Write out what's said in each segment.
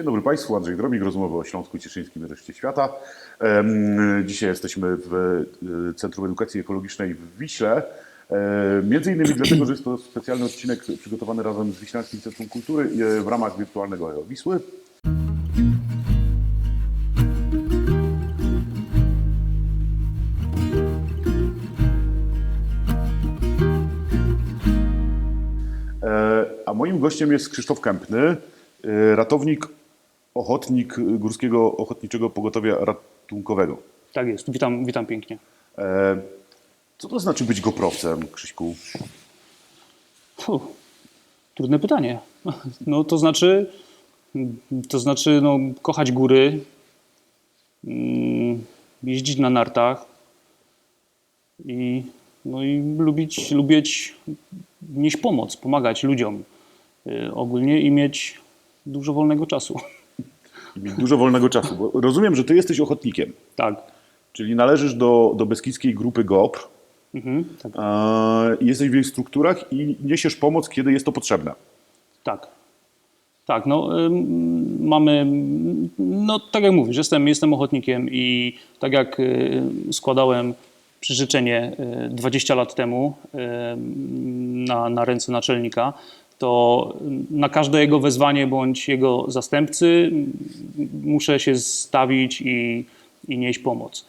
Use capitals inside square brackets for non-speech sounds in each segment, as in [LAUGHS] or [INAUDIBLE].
Dzień dobry Państwu, Andrzej Drobik, rozmowy o Śląsku Cieszyńskim i reszcie świata. Dzisiaj jesteśmy w e, Centrum Edukacji Ekologicznej w Wiśle. E, Między innymi dlatego, że jest to specjalny odcinek przygotowany razem z Wiślańskim Centrum Kultury e, w ramach wirtualnego EO Wisły. A moim gościem jest Krzysztof Kępny, ratownik, ochotnik Górskiego Ochotniczego Pogotowia Ratunkowego. Tak jest, witam, witam pięknie. E, Co to znaczy być goprowcem, Krzyśku? Fuh, trudne pytanie. No to znaczy, to znaczy no, kochać góry, mm, jeździć na nartach i, no i lubić, lubić nieść pomoc, pomagać ludziom y, ogólnie i mieć dużo wolnego czasu. Mieć dużo wolnego czasu, bo rozumiem, że ty jesteś ochotnikiem, Tak. czyli należysz do, do Beskidzkiej Grupy GOPR, Mhm, tak. e, jesteś w jej strukturach i niesiesz pomoc, kiedy jest to potrzebne. Tak. Tak, no ym, mamy, no tak jak mówisz, jestem, jestem ochotnikiem i tak jak y, składałem przyrzeczenie y, 20 lat temu y, na, na ręce naczelnika, to na każde jego wezwanie bądź jego zastępcy muszę się stawić i, i nieść pomoc.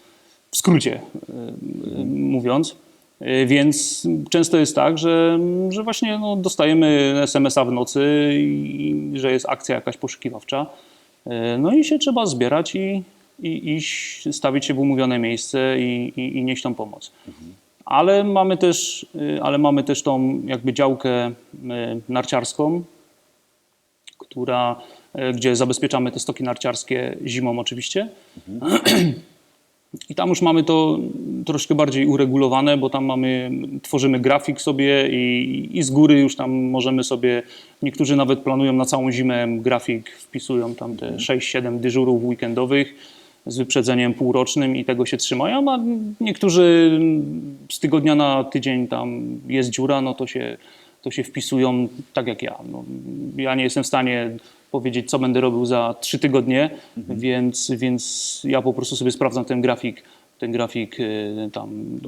W skrócie y, mówiąc. Y, Więc często jest tak, że, że właśnie no, dostajemy SMS-a w nocy, i, że jest akcja jakaś poszukiwawcza. Y, No i się trzeba zbierać i, i iść, stawić się w umówione miejsce i, i, i nieść tą pomoc. Ale mamy też, y, ale mamy też tą jakby działkę y, narciarską, która, y, gdzie zabezpieczamy te stoki narciarskie zimą oczywiście. I tam już mamy to troszkę bardziej uregulowane, bo tam mamy, tworzymy grafik sobie i, i z góry już tam możemy sobie, niektórzy nawet planują na całą zimę grafik, wpisują tam te 6-7 dyżurów weekendowych z wyprzedzeniem półrocznym i tego się trzymają, a niektórzy z tygodnia na tydzień tam jest dziura, no to się, to się wpisują tak jak ja. No, ja nie jestem w stanie powiedzieć, co będę robił za trzy tygodnie, więc, więc ja po prostu sobie sprawdzam ten grafik, ten grafik y, tam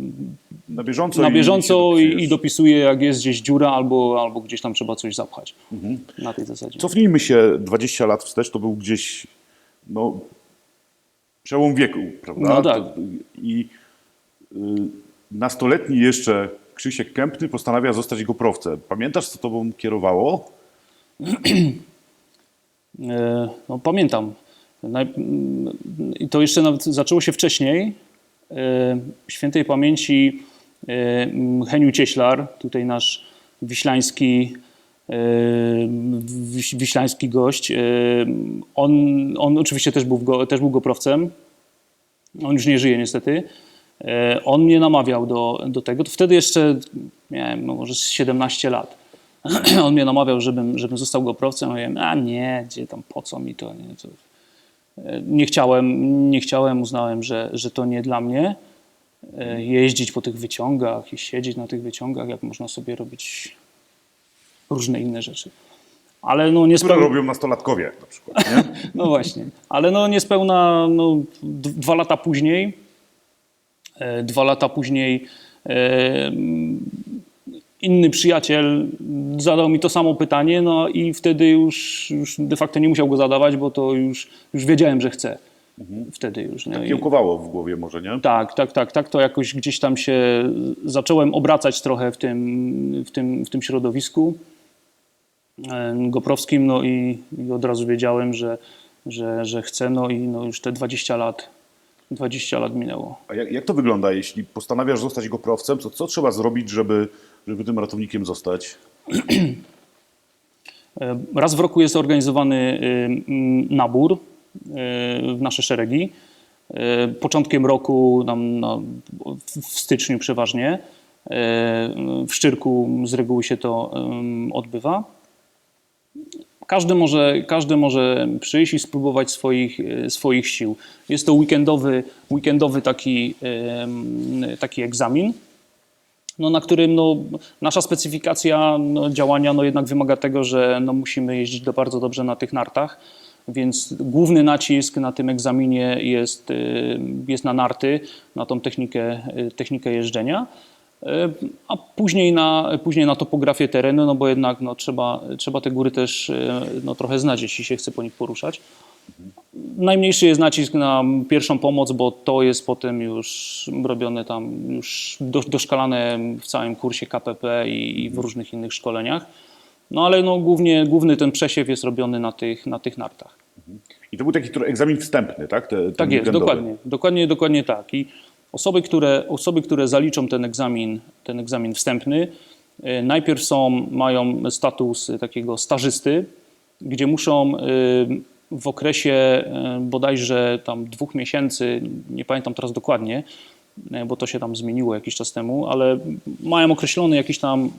Na bieżąco, na i bieżąco i, i dopisuję, jak jest gdzieś dziura albo, albo gdzieś tam trzeba coś zapchać. Na tej zasadzie. Cofnijmy się 20 lat wstecz, to był gdzieś no, przełom wieku, prawda? No tak. I y, nastoletni jeszcze Krzysiek Kępny postanawia zostać goprowcem. Pamiętasz, co tobą kierowało? E, No, pamiętam. I to jeszcze nawet zaczęło się wcześniej. E, Świętej pamięci e, Heniu Cieślar, tutaj nasz wiślański, wiś- wiślański gość. e, On, on oczywiście też był, też był goprowcem. On już nie żyje niestety. E, On mnie namawiał do, do tego. Wtedy jeszcze miałem no, może z 17 lat. [CLEARS THROAT] On mnie namawiał, żebym, żebym został goprowcem. Mówiłem, a nie, gdzie tam, po co mi to? Nie, to nie chciałem, nie chciałem, uznałem, że, że to nie dla mnie. Jeździć po tych wyciągach i siedzieć na tych wyciągach, jak można sobie robić różne inne rzeczy. Ale no Które niespełna, robią nastolatkowie na przykład, nie? [LAUGHS] no właśnie, ale no niespełna no, dwa lata później, e, dwa lata później e, inny przyjaciel zadał mi to samo pytanie, no i wtedy już, już de facto nie musiał go zadawać, bo to już, już wiedziałem, że chcę. Wtedy już. nie? I- Kiełkowało w głowie może, nie? tak, tak, tak, tak. To jakoś gdzieś tam się zacząłem obracać trochę w tym, w tym, w tym środowisku goprowskim, no i, i od razu wiedziałem, że, że, że chcę, no i no już te 20 lat, 20 lat minęło. A jak, jak to wygląda, jeśli postanawiasz zostać goprowcem, to co trzeba zrobić, żeby, żeby tym ratownikiem zostać? E, Raz w roku jest organizowany mm, nabór w nasze szeregi. E, Początkiem roku, nam, no, w- styczniu przeważnie, e, w Szczyrku z reguły się to odbywa. Każdy może, każdy może przyjść i spróbować swoich, e, swoich sił. Jest to weekendowy, weekendowy taki, taki egzamin no, na którym no, nasza specyfikacja no, działania no, jednak wymaga tego, że no, musimy jeździć do bardzo dobrze na tych nartach. więc główny nacisk na tym egzaminie jest, y, jest na narty, na tą technikę, y, technikę jeżdżenia. Y, A później na, później na topografię terenu, no bo jednak no, trzeba, trzeba te góry też y, no, trochę znać, jeśli się chce po nich poruszać. Najmniejszy jest nacisk na pierwszą pomoc, bo to jest potem już robione tam, już do, doszkalane w całym kursie KPP i, w różnych innych szkoleniach. No ale no, głównie, główny ten przesiew jest robiony na tych, na tych nartach. I to był taki egzamin wstępny, tak? Te, Tak jest, weekendowy. dokładnie, dokładnie, dokładnie tak. I osoby, które, osoby, które zaliczą ten egzamin, ten egzamin wstępny, y, najpierw są, mają status y, takiego stażysty, gdzie muszą y, w okresie bodajże tam dwóch miesięcy, nie pamiętam teraz dokładnie, bo to się tam zmieniło jakiś czas temu, ale mają określony jakiś tam y,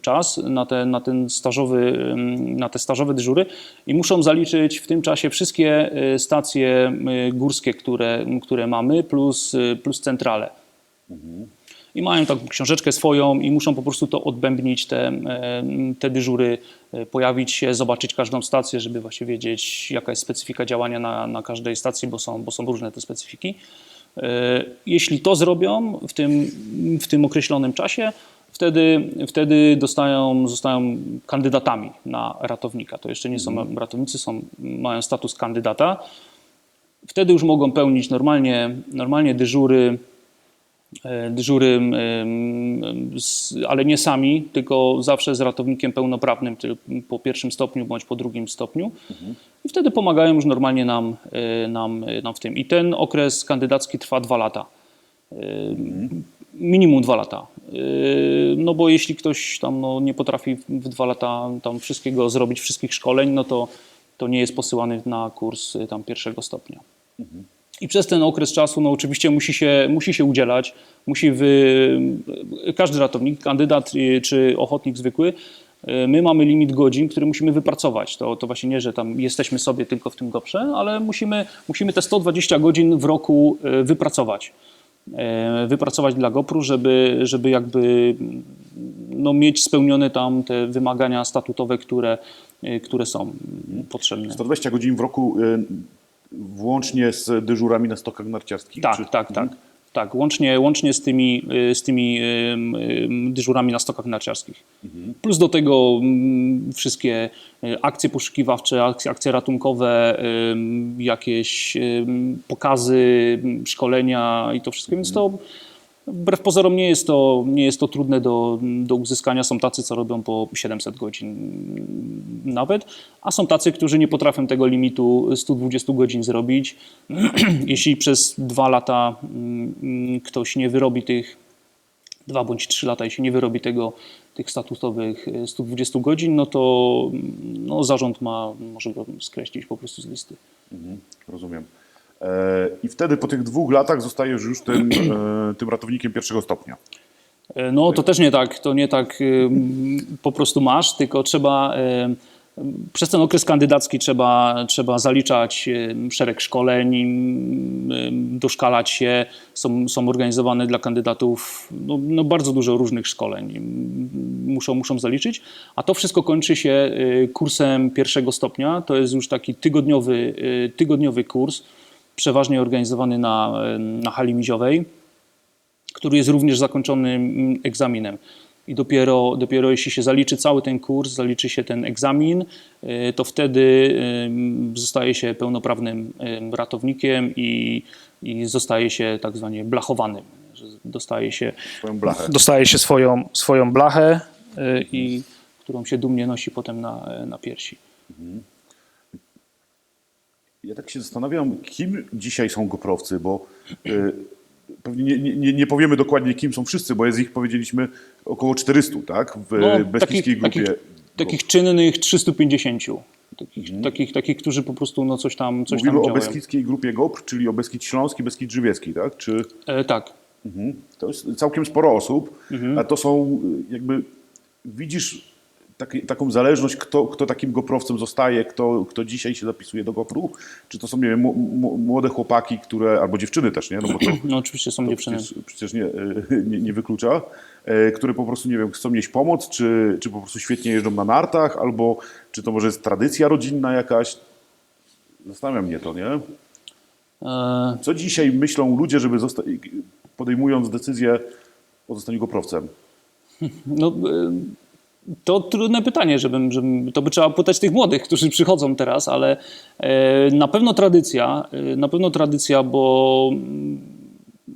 czas na, te, na ten stażowy, na te stażowe dyżury i muszą zaliczyć w tym czasie wszystkie y, stacje górskie, które, które mamy, plus, plus centrale. I mają taką książeczkę swoją i muszą po prostu to odbębnić, te, e, te dyżury, e, pojawić się, zobaczyć każdą stację, żeby właśnie wiedzieć, jaka jest specyfika działania na, na każdej stacji, bo są, bo są różne te specyfiki. E, Jeśli to zrobią w tym, w tym określonym czasie, wtedy, wtedy dostają, zostają kandydatami na ratownika. To jeszcze nie są ratownicy, są, mają status kandydata. Wtedy już mogą pełnić normalnie, normalnie dyżury, dyżury, em, z- ale nie sami, tylko zawsze z ratownikiem pełnoprawnym po pierwszym stopniu bądź po drugim stopniu. I wtedy pomagają już normalnie nam, e, nam, e, nam w tym. I ten okres kandydacki trwa dwa lata. E, Minimum dwa lata. E, No bo jeśli ktoś tam no, nie potrafi w dwa lata tam wszystkiego zrobić, wszystkich szkoleń, no to, to nie jest posyłany na kurs e, tam pierwszego stopnia. I przez ten okres czasu, no oczywiście musi się, musi się udzielać, musi wy, każdy ratownik, kandydat y, czy ochotnik zwykły, y, my mamy limit godzin, który musimy wypracować. To, to właśnie nie, że tam jesteśmy sobie tylko w tym goprze, ale musimy, musimy te 120 godzin w roku y, wypracować. Wypracować dla GoPru, żeby, żeby jakby no, mieć spełnione tam te wymagania statutowe, które, które są potrzebne. 120 godzin w roku włącznie z dyżurami na stokach narciarskich? Tak, czy- tak, tak. Tak, łącznie, łącznie z tymi, y, z tymi ym, ym, dyżurami na stokach narciarskich. Plus do tego mm, wszystkie y, akcje poszukiwawcze, akcje, akcje ratunkowe, jakieś pokazy, szkolenia i to wszystko, więc to wbrew pozorom nie jest to, nie jest to trudne do, do uzyskania. Są tacy, co robią po 700 godzin nawet, a są tacy, którzy nie potrafią tego limitu 120 godzin zrobić. [CLEARS THROAT] Jeśli przez dwa lata mm, ktoś nie wyrobi tych, dwa bądź trzy lata, jeśli nie wyrobi tego, tych statutowych e, 120 godzin, no to no, zarząd ma, może go skreślić po prostu z listy. Mhm, rozumiem. E, I wtedy po tych dwóch latach zostajesz już tym, e, tym ratownikiem pierwszego stopnia. E, No to też nie tak, to nie tak po prostu masz, tylko trzeba przez ten okres kandydacki trzeba, trzeba zaliczać ym, szereg szkoleń, ym, ym, doszkalać się. Są, są organizowane dla kandydatów no, no bardzo dużo różnych szkoleń. Muszą, muszą zaliczyć, a to wszystko kończy się y, kursem pierwszego stopnia. To jest już taki tygodniowy, y, tygodniowy kurs, przeważnie organizowany na, y, na hali miziowej który jest również zakończonym egzaminem. I dopiero, dopiero jeśli się zaliczy cały ten kurs, zaliczy się ten egzamin, y, to wtedy y, zostaje się pełnoprawnym y, ratownikiem i, i zostaje się tak zwanie blachowanym. Dostaje się, Swoją blachę. dostaje się swoją, swoją blachę, i, którą się dumnie nosi potem na, na piersi. Ja tak się zastanawiam, kim dzisiaj są goprowcy, bo pewnie nie, nie, nie powiemy dokładnie, kim są wszyscy, bo jest ich, powiedzieliśmy, około 400, tak? W No, Beskidzkiej grupie. takich, takich czynnych 350. Takich, takich, takich, którzy po prostu no, coś tam, coś Mówimy tam o. Beskidzkiej grupie GOPR, czyli o Beskid Śląski, Beskid Żywiecki, tak? Czy E, tak. mhm. to jest całkiem sporo osób, Mhm. a to są jakby, widzisz taki, taką zależność, kto, kto takim goprowcem zostaje, kto, kto dzisiaj się zapisuje do GoPru? Czy to są, nie wiem, młode chłopaki, które, albo dziewczyny też, nie? No bo to, [CLEARS THROAT] No oczywiście są dziewczyny. przecież, przecież nie, y, nie, nie wyklucza, e, które po prostu, nie wiem, chcą nieść pomoc, czy, czy po prostu świetnie jeżdżą na nartach, albo czy to może jest tradycja rodzinna jakaś? Zastanawia mnie to, nie? E, Co dzisiaj myślą ludzie, żeby zosta- podejmując decyzję o zostaniu goprowcem? No, e, to trudne pytanie, żebym, żebym, to by trzeba pytać tych młodych, którzy przychodzą teraz, ale e, na pewno tradycja, e, na pewno tradycja, bo mm,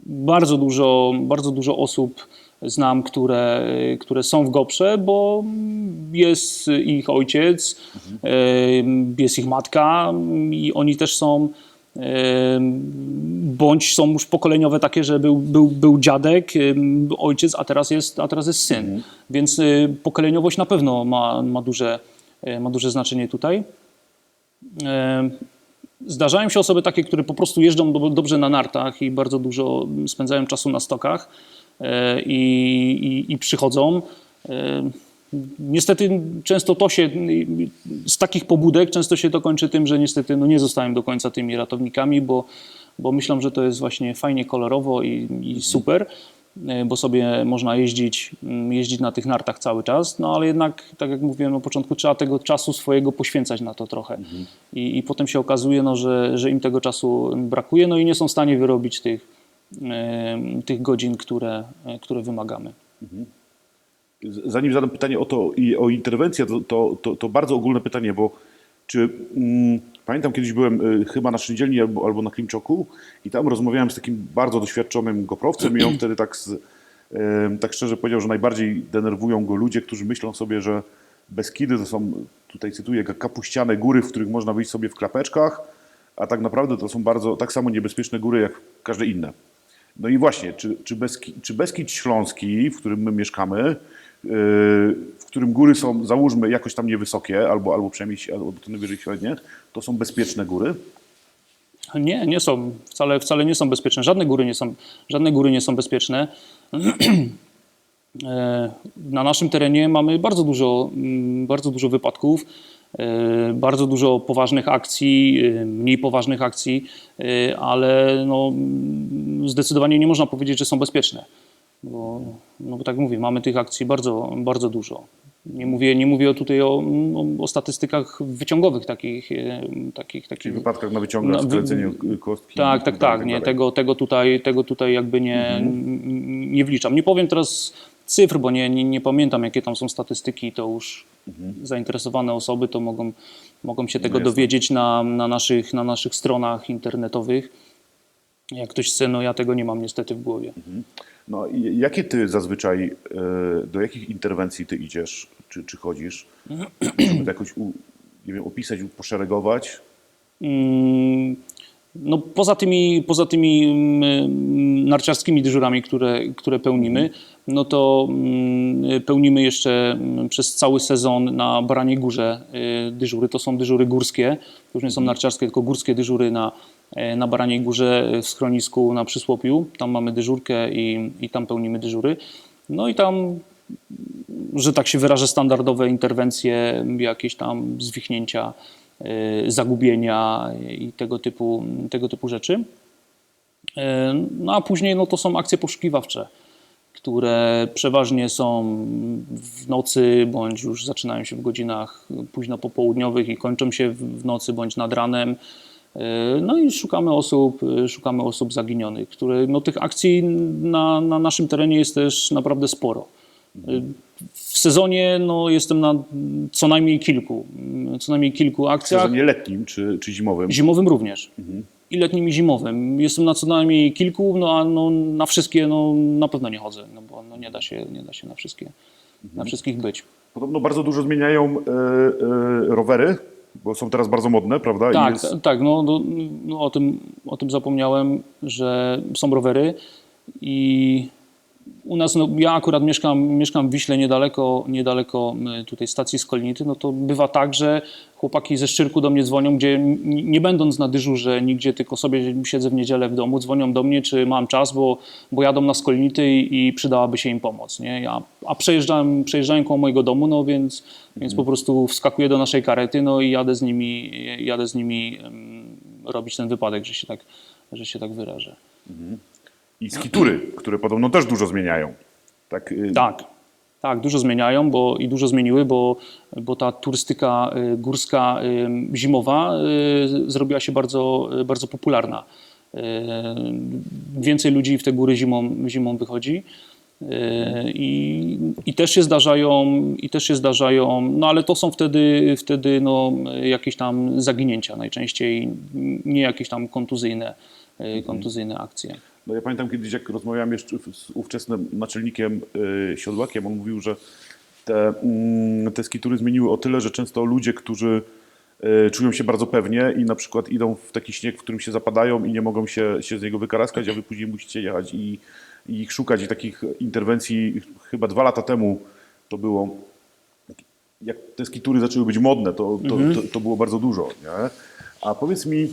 bardzo dużo, bardzo dużo osób znam, które, które są w Goprze, bo jest ich ojciec, e, jest ich matka i oni też są bądź są już pokoleniowe takie, że był, był, był dziadek, ojciec, a teraz jest, a teraz jest syn. Więc y, pokoleniowość na pewno ma, ma, duże, y, ma duże znaczenie tutaj. Zdarzają się osoby takie, które po prostu jeżdżą do, dobrze na nartach i bardzo dużo spędzają czasu na stokach e, i, i, i przychodzą. Niestety często to się, z takich pobudek często się to kończy tym, że niestety no nie zostają do końca tymi ratownikami, bo, bo myślą, że to jest właśnie fajnie kolorowo i, i super, bo sobie można jeździć, mm, jeździć na tych nartach cały czas, no ale jednak, tak jak mówiłem na początku, trzeba tego czasu swojego poświęcać na to trochę. I, I potem się okazuje, no, że, że im tego czasu brakuje, no i nie są w stanie wyrobić tych, tych godzin, które, które wymagamy. Z- Zanim zadam pytanie o to i o interwencję, to, to, to, to bardzo ogólne pytanie, bo czy mm, pamiętam kiedyś byłem y, chyba na Szyndzielni albo, albo na Klimczoku i tam rozmawiałem z takim bardzo doświadczonym goprowcem i on wtedy tak, z, y, tak szczerze powiedział, że najbardziej denerwują go ludzie, którzy myślą sobie, że Beskidy to są, tutaj cytuję, kapuściane góry, w których można wyjść sobie w klapeczkach, a tak naprawdę to są bardzo tak samo niebezpieczne góry jak każde inne. No i właśnie, czy, czy, Beski, czy Beskid Śląski, w którym my mieszkamy, w którym góry są, załóżmy, jakoś tam niewysokie, albo, albo przynajmniej albo to najwyżej średnie, to są bezpieczne góry? Nie, nie są. Wcale, wcale nie są bezpieczne. Żadne góry nie są, żadne góry nie są bezpieczne. [CLEARS THROAT] E, Na naszym terenie mamy bardzo dużo, mm, bardzo dużo wypadków, e, bardzo dużo poważnych akcji, e, mniej poważnych akcji, ale no, mm, zdecydowanie nie można powiedzieć, że są bezpieczne. Bo, no bo tak mówię, mamy tych akcji bardzo, bardzo dużo. Nie mówię, nie mówię tutaj o, o, o statystykach wyciągowych takich, e, takich, takich Czyli w wypadkach na wyciągach, No, wy- skręceniu kostki. tak, tak, dalej, tak. Nie, dalej. tego, tego, tutaj, tego tutaj jakby nie, n- nie wliczam. Nie powiem teraz cyfr, bo nie, nie, nie pamiętam, jakie tam są statystyki. To już zainteresowane osoby to mogą, mogą się tego jasne. dowiedzieć na, na, naszych, na naszych stronach internetowych. Jak ktoś chce, no ja tego nie mam niestety w głowie. No i jakie ty zazwyczaj, e, do jakich interwencji ty idziesz, czy, czy chodzisz? Żeby to jakoś u, nie wiem, opisać, poszeregować? Mm, No, poza tymi, poza tymi mm, narciarskimi dyżurami, które, które pełnimy, no to mm, pełnimy jeszcze przez cały sezon na Baraniej Górze y, dyżury. To są dyżury górskie, to już nie są narciarskie, tylko górskie dyżury na, na Baraniej Górze w schronisku na Przysłopiu. Tam mamy dyżurkę i, i tam pełnimy dyżury. No i tam że tak się wyrażę, standardowe interwencje, jakieś tam zwichnięcia, y, zagubienia i tego typu, tego typu rzeczy. No a później no, to są akcje poszukiwawcze, które przeważnie są w nocy, bądź już zaczynają się w godzinach późno popołudniowych i kończą się w nocy bądź nad ranem. Y, No i szukamy osób, y, szukamy osób zaginionych, które, no, tych akcji na, na naszym terenie jest też naprawdę sporo. W sezonie no, jestem na co najmniej kilku, co najmniej kilku W akcjach. sezonie letnim czy, czy zimowym? Zimowym również. I letnim i zimowym. Jestem na co najmniej kilku, no a no, na wszystkie no, na pewno nie chodzę, no bo no, nie, da się, nie da się na wszystkie, na wszystkich być. Podobno bardzo dużo zmieniają e, e, rowery, bo są teraz bardzo modne, prawda? Tak, jest- ta- tak, no, no, no o, tym, o tym zapomniałem, że są rowery i u nas, no, ja akurat mieszkam, mieszkam w Wiśle niedaleko, niedaleko tutaj stacji Skolnity, no to bywa tak, że chłopaki ze Szczyrku do mnie dzwonią, gdzie nie będąc na dyżurze nigdzie, tylko sobie siedzę w niedzielę w domu, dzwonią do mnie, czy mam czas, bo, bo jadą na Skolnity i, i przydałaby się im pomoc, nie? Ja, a przejeżdżałem, przejeżdżałem koło mojego domu, no więc, więc po prostu wskakuję do naszej karety, no i jadę z nimi, jadę z nimi em, robić ten wypadek, że się tak, że się tak wyrażę. I skitury, które podobno też dużo zmieniają. Tak, y, Tak. Tak, dużo zmieniają bo, i dużo zmieniły, bo, bo ta turystyka y, górska y, zimowa zrobiła się bardzo, bardzo popularna. Więcej ludzi w te góry zimą, zimą wychodzi. I, I też się zdarzają, i też się zdarzają, no ale to są wtedy, wtedy no, jakieś tam zaginięcia najczęściej, nie jakieś tam kontuzyjne, y, kontuzyjne akcje. No ja pamiętam kiedyś, jak rozmawiałem jeszcze z ówczesnym naczelnikiem y, Siodłakiem, on mówił, że te, mm, te skitury zmieniły o tyle, że często ludzie, którzy y, czują się bardzo pewnie i na przykład idą w taki śnieg, w którym się zapadają i nie mogą się, się z niego wykaraskać, a wy później musicie jechać i, i ich szukać. I takich interwencji chyba dwa lata temu to było, jak te skitury zaczęły być modne, to, to, to, to było bardzo dużo. Nie? A powiedz mi,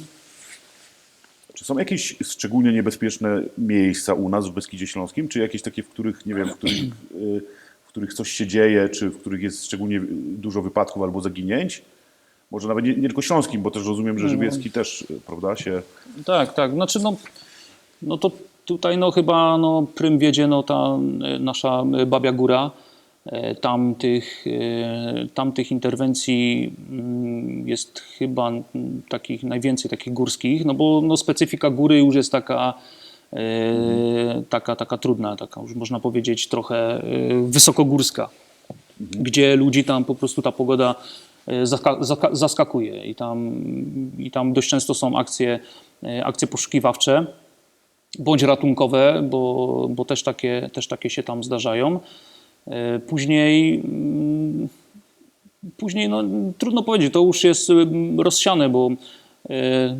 czy są jakieś szczególnie niebezpieczne miejsca u nas w Beskidzie Śląskim, czy jakieś takie, w których, nie wiem, w których, y, w których coś się dzieje, czy w których jest szczególnie dużo wypadków albo zaginięć? Może nawet nie, nie tylko śląskim, bo też rozumiem, że żywiecki też, y, prawda, się... Tak, tak. Znaczy, no, no to tutaj no, chyba no, prym wiedzie no, ta y, nasza Babia Góra. E, Tam tych, y, tam tych interwencji mm, jest chyba takich najwięcej takich górskich, no bo no, specyfika góry już jest taka, e, taka, taka trudna, taka już można powiedzieć trochę e, wysokogórska, gdzie ludzi tam po prostu ta pogoda e, zaskakuje i tam, i tam dość często są akcje, e, akcje poszukiwawcze bądź ratunkowe, bo, bo też, takie, też takie się tam zdarzają. E, Później, mm, później no, trudno powiedzieć, to już jest mm, rozsiane, bo e,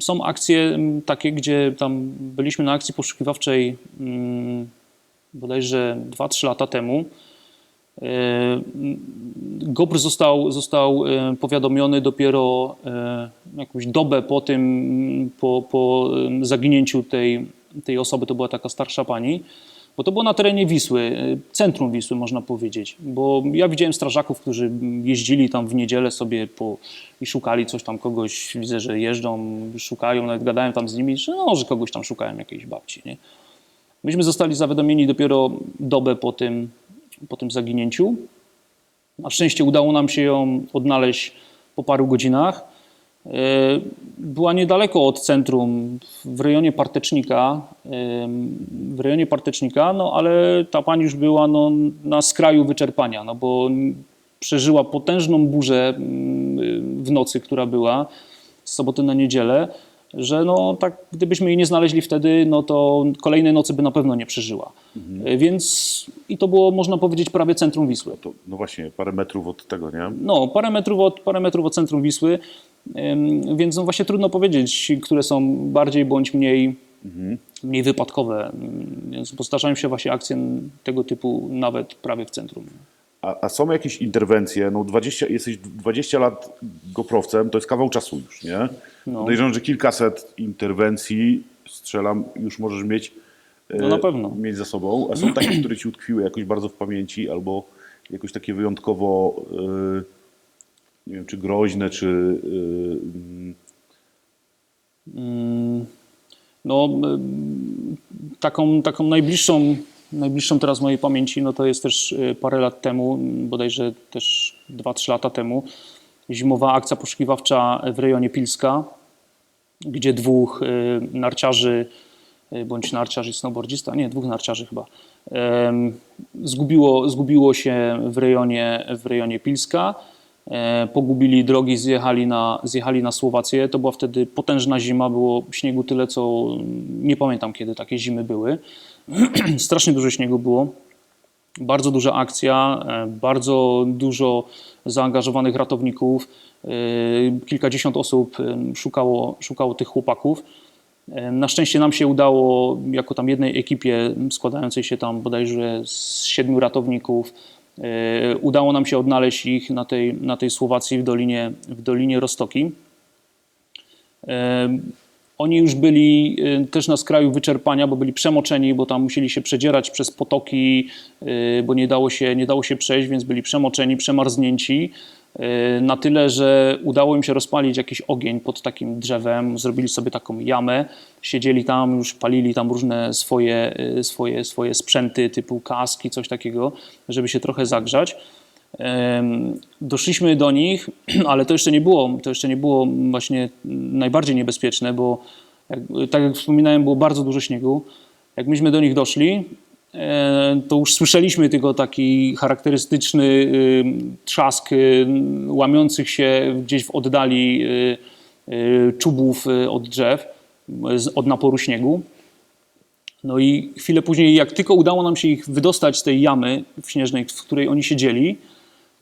są akcje takie, gdzie tam byliśmy na akcji poszukiwawczej mm, bodajże 2-3 lata temu. E, GOPR został, został powiadomiony dopiero jakąś dobę po tym, po, po zaginięciu tej, tej osoby, to była taka starsza pani, bo to było na terenie Wisły, e, centrum Wisły można powiedzieć, bo ja widziałem strażaków, którzy jeździli tam w niedzielę sobie po, i szukali coś tam kogoś, widzę, że jeżdżą, szukają, nawet gadałem tam z nimi, że no, że kogoś tam szukają, jakiejś babci, nie? Myśmy zostali zawiadomieni dopiero dobę po tym, po tym zaginięciu. Na szczęście udało nam się ją odnaleźć po paru godzinach. E, Była niedaleko od centrum, w rejonie Partecznika, em, w rejonie Partecznika, no ale ta pani już była no, na skraju wyczerpania, no bo przeżyła potężną burzę mm, w nocy, która była z soboty na niedzielę, że no tak, gdybyśmy jej nie znaleźli wtedy, no to kolejnej nocy by na pewno nie przeżyła. E, Więc i to było, można powiedzieć, prawie centrum Wisły. To, no właśnie, parę metrów od tego, nie? No, parę metrów od, parę metrów od centrum Wisły, więc no właśnie trudno powiedzieć, które są bardziej bądź mniej, mniej wypadkowe. Więc postarzają się właśnie akcje tego typu nawet prawie w centrum. A, a są jakieś interwencje, no 20, jesteś 20 lat goprowcem, to jest kawał czasu już, nie? No. Podejrzewam, że kilkaset interwencji, strzelam, już możesz mieć, e, No na pewno. mieć za sobą. A są takie, które ci utkwiły jakoś bardzo w pamięci, albo jakoś takie wyjątkowo, e, nie wiem, czy groźne, czy... e, mm, No, ym, taką, taką najbliższą, najbliższą teraz mojej pamięci, no to jest też y, parę lat temu, bodajże też 2-3 lata temu, zimowa akcja poszukiwawcza w rejonie Pilska, gdzie dwóch y, narciarzy, y, bądź narciarz i snowboardzista, nie, dwóch narciarzy chyba, zgubiło, zgubiło się w rejonie, w rejonie Pilska. E, Pogubili drogi, zjechali na, zjechali na Słowację. To była wtedy potężna zima, było śniegu tyle, co nie pamiętam kiedy takie zimy były. [CLEARS THROAT] Strasznie dużo śniegu było. Bardzo duża akcja, e, bardzo dużo zaangażowanych ratowników. e, Kilkadziesiąt osób szukało, szukało tych chłopaków. Na szczęście nam się udało, jako tam jednej ekipie składającej się tam bodajże z siedmiu ratowników, udało nam się odnaleźć ich na tej, na tej Słowacji w Dolinie, w Dolinie Rostoki. E, Oni już byli e, też na skraju wyczerpania, bo byli przemoczeni, bo tam musieli się przedzierać przez potoki, e, bo nie dało się, nie dało się przejść, więc byli przemoczeni, przemarznięci. E, na tyle, że udało im się rozpalić jakiś ogień pod takim drzewem, zrobili sobie taką jamę, siedzieli tam, już palili tam różne swoje, e, swoje, swoje sprzęty typu kaski, coś takiego, żeby się trochę zagrzać. Doszliśmy do nich, [CLEARS THROAT] ale to jeszcze nie było, to jeszcze nie było właśnie najbardziej niebezpieczne, bo tak jak wspominałem, było bardzo dużo śniegu. Jak myśmy do nich doszli, to już słyszeliśmy tylko taki charakterystyczny y, trzask y, łamiących się gdzieś w oddali y, czubów od drzew, od naporu śniegu. No i chwilę później, jak tylko udało nam się ich wydostać z tej jamy śnieżnej, w której oni siedzieli,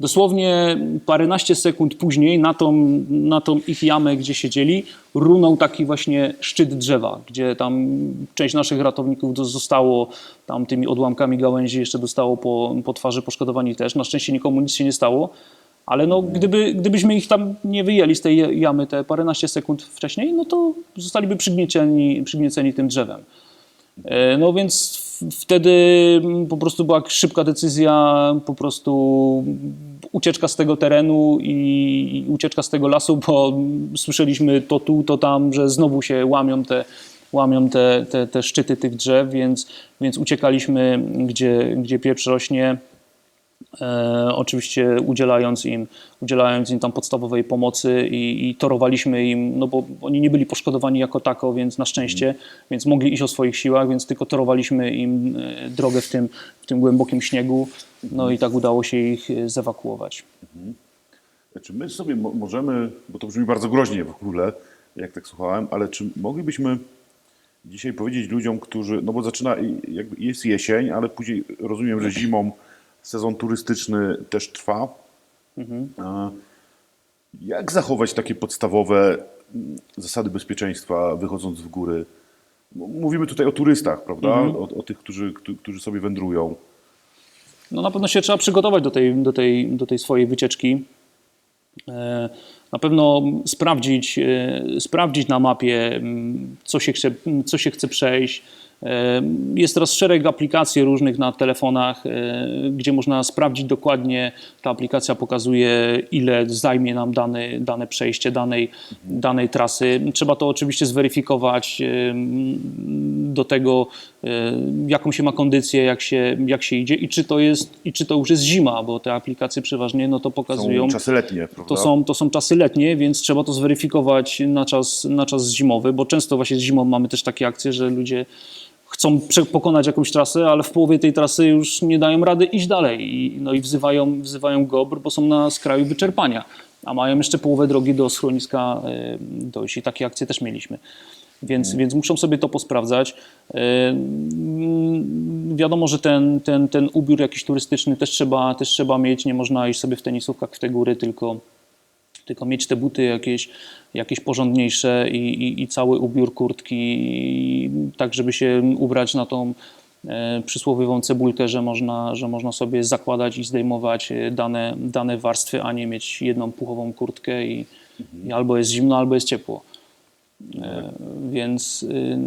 dosłownie paręnaście sekund później na tą, na tą ich jamę, gdzie siedzieli, runął taki właśnie szczyt drzewa, gdzie tam część naszych ratowników zostało tam tymi odłamkami gałęzi, jeszcze dostało po, po twarzy poszkodowani też. Na szczęście nikomu nic się nie stało. Ale no, gdyby, gdybyśmy ich tam nie wyjęli z tej jamy te paręnaście sekund wcześniej, no to zostaliby przygnieceni, przygnieceni tym drzewem. E, No więc wtedy mm, po prostu była szybka decyzja, po prostu ucieczka z tego terenu i ucieczka z tego lasu, bo słyszeliśmy to tu, to tam, że znowu się łamią te, łamią te, te, te szczyty tych drzew, więc, więc uciekaliśmy, gdzie, gdzie pieprz rośnie. E, oczywiście udzielając im, udzielając im tam podstawowej pomocy i, i torowaliśmy im, no bo oni nie byli poszkodowani jako tako, więc na szczęście, więc mogli iść o swoich siłach, więc tylko torowaliśmy im e, drogę w tym, w tym głębokim śniegu, no i tak udało się ich zewakuować. Czy my sobie mo- możemy, bo to brzmi bardzo groźnie w ogóle, jak tak słuchałem, ale czy moglibyśmy dzisiaj powiedzieć ludziom, którzy, no bo zaczyna, jakby jest jesień, ale później rozumiem, że zimą sezon turystyczny też trwa. A Jak zachować takie podstawowe mm, zasady bezpieczeństwa wychodząc w góry? Mówimy tutaj o turystach, prawda? O, o tych, którzy, któ- którzy sobie wędrują. No na pewno się trzeba przygotować do tej, do tej, do tej swojej wycieczki. E, Na pewno sprawdzić, e, sprawdzić na mapie, m, co się, chce, co się chce przejść. Jest teraz szereg aplikacji różnych na telefonach, e, gdzie można sprawdzić dokładnie. Ta aplikacja pokazuje, ile zajmie nam dane, dane przejście danej, danej trasy. Trzeba to oczywiście zweryfikować do tego, e, jaką się ma kondycję, jak się, jak się idzie i czy, to jest, i czy to już jest zima, bo te aplikacje przeważnie no to pokazują. Są czasy letnie, prawda? To są, to są czasy letnie, więc trzeba to zweryfikować na czas, na czas zimowy, bo często właśnie z zimą mamy też takie akcje, że ludzie chcą pokonać jakąś trasę, ale w połowie tej trasy już nie dają rady iść dalej i, no i wzywają, wzywają GOBR, bo są na skraju wyczerpania, a mają jeszcze połowę drogi do schroniska y, dojść i takie akcje też mieliśmy. Więc, więc muszą sobie to posprawdzać. Y, mm, Wiadomo, że ten, ten, ten ubiór jakiś turystyczny też trzeba, też trzeba mieć. Nie można iść sobie w tenisówkach w te góry, tylko, tylko mieć te buty jakieś, jakieś porządniejsze i, i, i cały ubiór kurtki, tak żeby się ubrać na tą e, przysłowiową cebulkę, że można, że można sobie zakładać i zdejmować e, dane, dane warstwy, a nie mieć jedną puchową kurtkę i, i albo jest zimno, albo jest ciepło. E, Więc, y,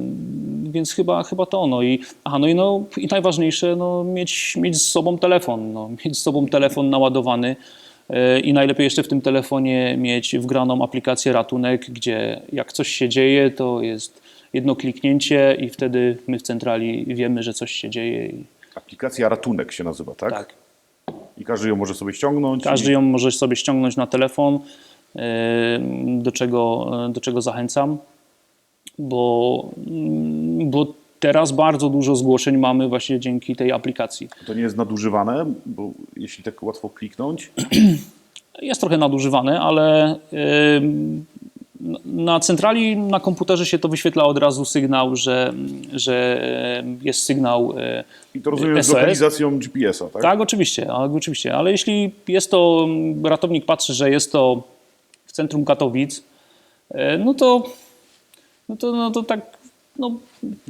więc chyba, chyba to. No i, aha, no i, no, i najważniejsze, no, mieć, mieć z sobą telefon. No, mieć z sobą telefon naładowany i najlepiej jeszcze w tym telefonie mieć wgraną aplikację Ratunek, gdzie jak coś się dzieje, to jest jedno kliknięcie i wtedy my w centrali wiemy, że coś się dzieje. I, Aplikacja Ratunek się nazywa, tak? tak. I każdy ją może sobie ściągnąć. Każdy i... ją może sobie ściągnąć na telefon, yy, do czego, do czego zachęcam, bo, bo teraz bardzo dużo zgłoszeń mamy właśnie dzięki tej aplikacji. To nie jest nadużywane, bo jeśli tak łatwo kliknąć, [CLEARS THROAT] Jest trochę nadużywane, ale na centrali, na komputerze się to wyświetla od razu sygnał, że, że jest sygnał yy, i to rozumiem z lokalizacją GPS-a, tak? Tak, oczywiście, ale, oczywiście, ale jeśli jest to, ratownik patrzy, że jest to w centrum Katowic, e, no to, no to, no to tak, no,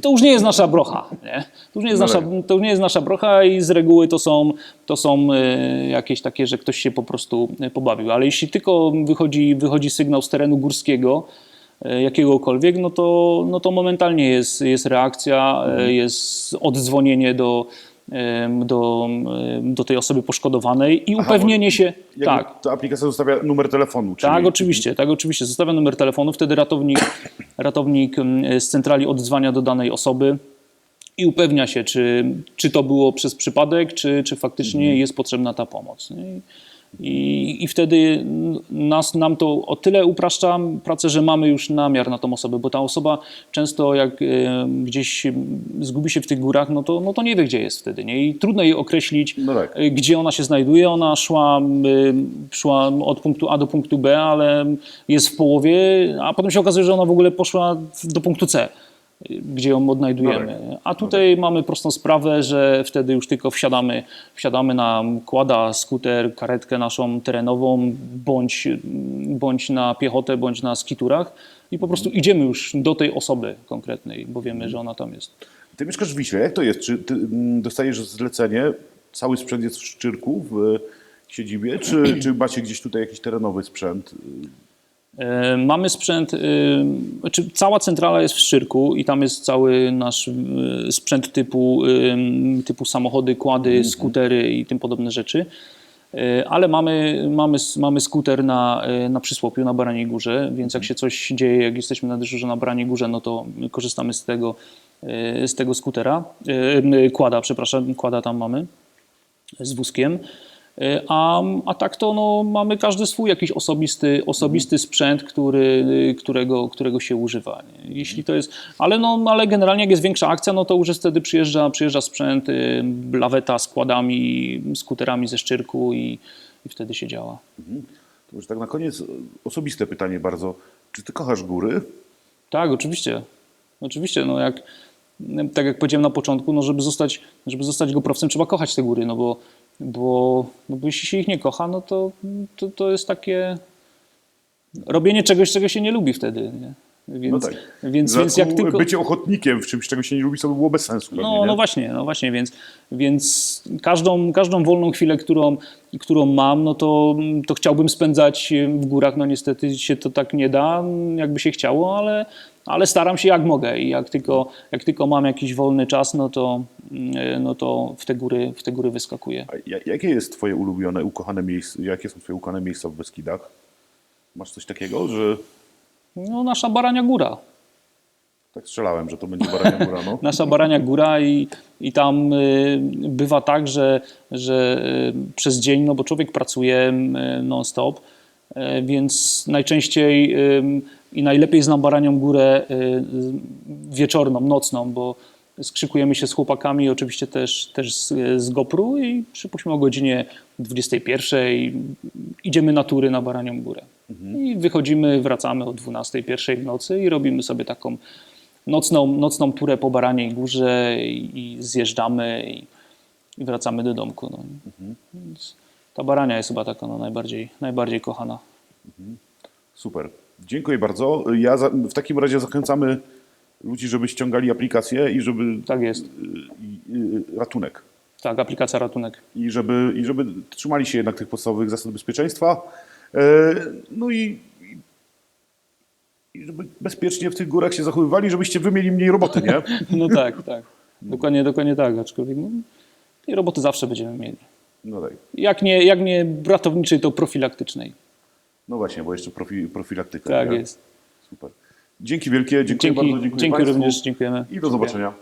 to już nie jest nasza brocha, nie? To już nie jest, No nasza, tak. to już nie jest nasza brocha i z reguły to są, to są e, jakieś takie, że ktoś się po prostu e, pobawił, ale jeśli tylko wychodzi, wychodzi sygnał z terenu górskiego, e, jakiegokolwiek, no to, no to momentalnie jest, jest reakcja, e, jest oddzwonienie do, do, do tej osoby poszkodowanej i Aha, upewnienie się. Tak, Ta aplikacja zostawia numer telefonu. Czyli... tak, oczywiście, tak, oczywiście. Zostawia numer telefonu, wtedy ratownik, [CLEARS THROAT] ratownik z centrali oddzwania do danej osoby i upewnia się, czy, czy to było przez przypadek, czy, czy faktycznie jest potrzebna ta pomoc. nie? I, I wtedy nas, nam to o tyle upraszcza pracę, że mamy już namiar na tą osobę, bo ta osoba często jak e, gdzieś zgubi się w tych górach, no to, no to nie wie, gdzie jest wtedy. Nie? I trudno jej określić, No tak. y, gdzie ona się znajduje. Ona szła, y, szła od punktu A do punktu B, ale jest w połowie, a potem się okazuje, że ona w ogóle poszła do punktu C, y, gdzie ją odnajdujemy. A tutaj mamy prostą sprawę, że wtedy już tylko wsiadamy, wsiadamy na kłada, skuter, karetkę naszą terenową, bądź, bądź na piechotę, bądź na skiturach i po prostu idziemy już do tej osoby konkretnej, bo wiemy, że ona tam jest. Ty mieszkasz w Wiśle. Jak to jest? Czy ty mm, dostajesz zlecenie, cały sprzęt jest w Szczyrku, w e, siedzibie, czy, [CLEARS THROAT] czy macie gdzieś tutaj jakiś terenowy sprzęt? E, Mamy sprzęt, e, znaczy cała centrala jest w Szczyrku i tam jest cały nasz e, sprzęt typu, typu samochody, kłady, skutery i tym podobne rzeczy. Ale mamy, mamy, mamy skuter na, na przysłopiu, na Baraniej Górze, więc jak się coś dzieje, jak jesteśmy na dyżurze na Baraniej Górze, no to korzystamy z tego, z tego skutera, kłada, przepraszam, kłada tam mamy z wózkiem. A, a tak to no, mamy każdy swój jakiś osobisty, osobisty sprzęt, który, którego, którego się używa. Nie? Jeśli to jest, ale, no, ale generalnie jak jest większa akcja, no to już wtedy przyjeżdża, przyjeżdża sprzęt, y, laweta z kładami, skuterami ze szczyrku i, i wtedy się działa. To już tak na koniec osobiste pytanie bardzo. Czy ty kochasz góry? Tak, oczywiście. Oczywiście, no jak, tak jak powiedziałem na początku, no żeby zostać, żeby zostać GoProwcem trzeba kochać te góry, no bo, bo, no bo jeśli się ich nie kocha, no to, to, to jest takie robienie czegoś, czego się nie lubi wtedy. Nie? Więc, No tak. więc, więc jak tylko... Bycie ochotnikiem w czymś, czego się nie lubi, to by było bez sensu. pewnie, No, nie? no właśnie, no właśnie, więc, więc każdą, każdą wolną chwilę, którą, którą mam, no to, to chciałbym spędzać w górach. No niestety się to tak nie da, jakby się chciało, ale, ale staram się jak mogę i jak tylko, jak tylko mam jakiś wolny czas, no to, no to w, te góry, w te góry wyskakuję. A ja- jakie jest twoje ulubione, ukochane miejsce, jakie są twoje ukochane miejsca w Beskidach? Masz coś takiego, że No nasza Barania Góra. tak strzelałem, że to będzie Barania Góra, no? [LAUGHS] nasza Barania Góra i, i tam y, bywa tak, że, że y, przez dzień, no bo człowiek pracuje y, non-stop, y, więc najczęściej y, i najlepiej znam Baranią Górę y, y, wieczorną, nocną, bo skrzykujemy się z chłopakami, oczywiście też, też z, z GoPru i przypuśćmy o godzinie 21 idziemy na tury na Baranią Górę. I wychodzimy, wracamy o 12, pierwszej w nocy i robimy sobie taką nocną, nocną turę po Baraniej Górze i, i zjeżdżamy i, i wracamy do domku. No. Więc ta Barania jest chyba taka no, najbardziej, najbardziej kochana. Super. Dziękuję bardzo. Ja za, w takim razie zachęcamy ludzi, żeby ściągali aplikację i żeby Tak jest. y, y, ratunek. Tak, aplikacja Ratunek. I żeby, I żeby trzymali się jednak tych podstawowych zasad bezpieczeństwa. E, No i, i- i żeby bezpiecznie w tych górach się zachowywali, żebyście wy mieli mniej roboty, nie? [LAUGHS] No tak, tak. Dokładnie, dokładnie tak. Aczkolwiek no, tej roboty zawsze będziemy mieli. No tak. Jak nie, jak nie ratowniczej, to profilaktycznej. No właśnie, bo jeszcze profi, profilaktyka. Tak nie? jest. Super. Dzięki wielkie, dziękuję Dzięki, bardzo. Dziękuję dzięki Państwu również, dziękujemy. I do zobaczenia.